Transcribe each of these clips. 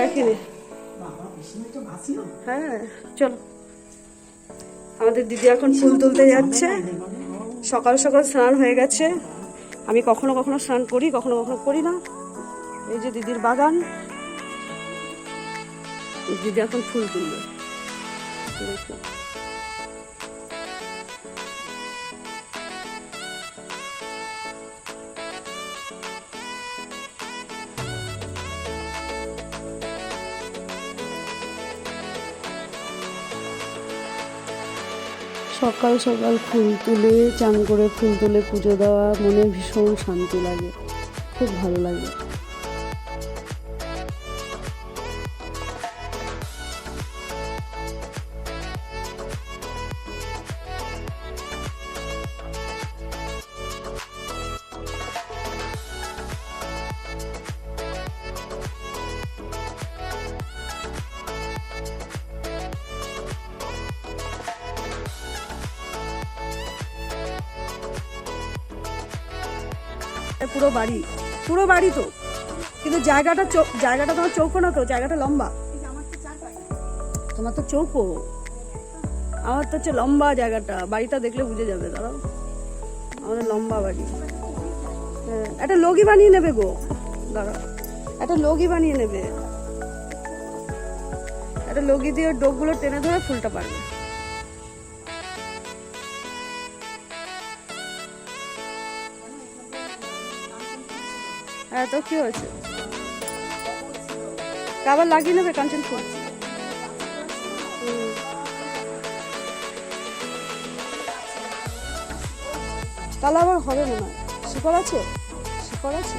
দেখিনি হ্যাঁ চলো। আমাদের দিদি এখন ফুল তুলতে যাচ্ছে। সকাল সকাল স্নান হয়ে গেছে। আমি কখনো কখনো স্নান করি কখনো কখনো করি না। এই যে দিদির বাগান। দিদি এখন ফুল তুলবে। দেখো। সকাল সকাল ফুল তুলে, চান করে ফুল তুলে পুজো দেওয়া, মনে ভীষণ শান্তি লাগে। খুব ভালো লাগে। পুরো বাড়ি। পুরো বাড়ি তো। কিন্তু জায়গাটা জায়গাটা তোমার চৌকো না তো, জায়গাটা লম্বা। তোমার তো চৌকো। আমার তো হচ্ছে লম্বা জায়গাটা। বাড়িটা দেখলে বুঝে যাবে, দাঁড়াও। আমাদের লম্বা বাড়ি। হ্যাঁ একটা লগি বানিয়ে নেবে গো। দাঁড়াও। একটা লগি বানিয়ে নেবে। একটা লগি দিয়ে ডোকগুলো টেনে ধরে ফুলটা পারবে তো কি হয়েছে? আবার লাগিয়ে নেবে কাঞ্চন ফুল তাহলে আবার হবে মনে হয়। শিকড় আছে? শিকড় আছে?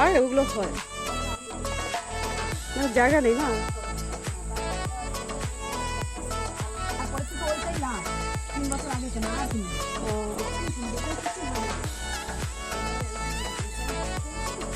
আর ওগুলো হয়। জায়গা নেই না?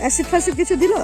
অ্যাসিড ফ্যাসিড কিছু দিল?